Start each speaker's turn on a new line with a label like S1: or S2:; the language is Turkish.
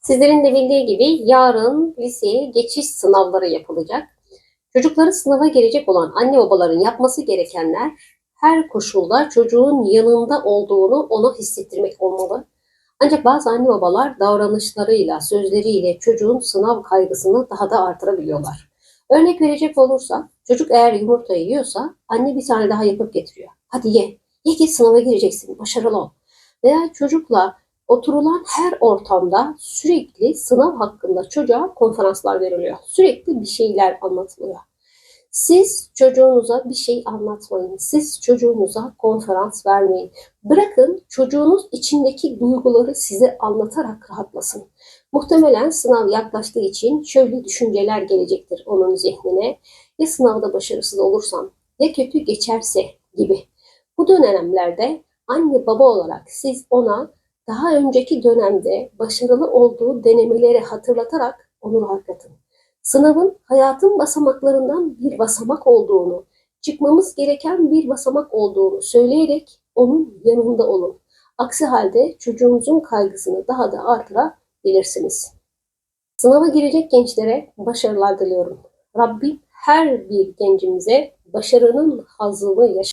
S1: Sizlerin de bildiği gibi yarın liseye geçiş sınavları yapılacak. Çocukları sınava girecek olan anne babaların yapması gerekenler her koşulda çocuğun yanında olduğunu ona hissettirmek olmalı. Ancak bazı anne babalar davranışlarıyla, sözleriyle çocuğun sınav kaygısını daha da artırabiliyorlar. Örnek verecek olursak, çocuk eğer yumurta yiyorsa anne bir tane daha yapıp getiriyor. Hadi ye, ye ki sınava gireceksin, başarılı ol. Veya çocukla oturulan her ortamda sürekli sınav hakkında çocuğa konferanslar veriliyor. Sürekli bir şeyler anlatılıyor. Siz çocuğunuza bir şey anlatmayın. Siz çocuğunuza konferans vermeyin. Bırakın çocuğunuz içindeki duyguları size anlatarak rahatlasın. Muhtemelen sınav yaklaştığı için şöyle düşünceler gelecektir onun zihnine. Ya sınavda başarısız olursam, ya kötü geçerse gibi. Bu dönemlerde anne baba olarak siz ona daha önceki dönemde başarılı olduğu denemeleri hatırlatarak onu rahatlatın. Sınavın hayatın basamaklarından bir basamak olduğunu, çıkmamız gereken bir basamak olduğunu söyleyerek onun yanında olun. Aksi halde çocuğunuzun kaygısını daha da artırabilirsiniz. Sınava girecek gençlere başarılar diliyorum. Rabbim her bir gencimize başarının hazını yaşatmasını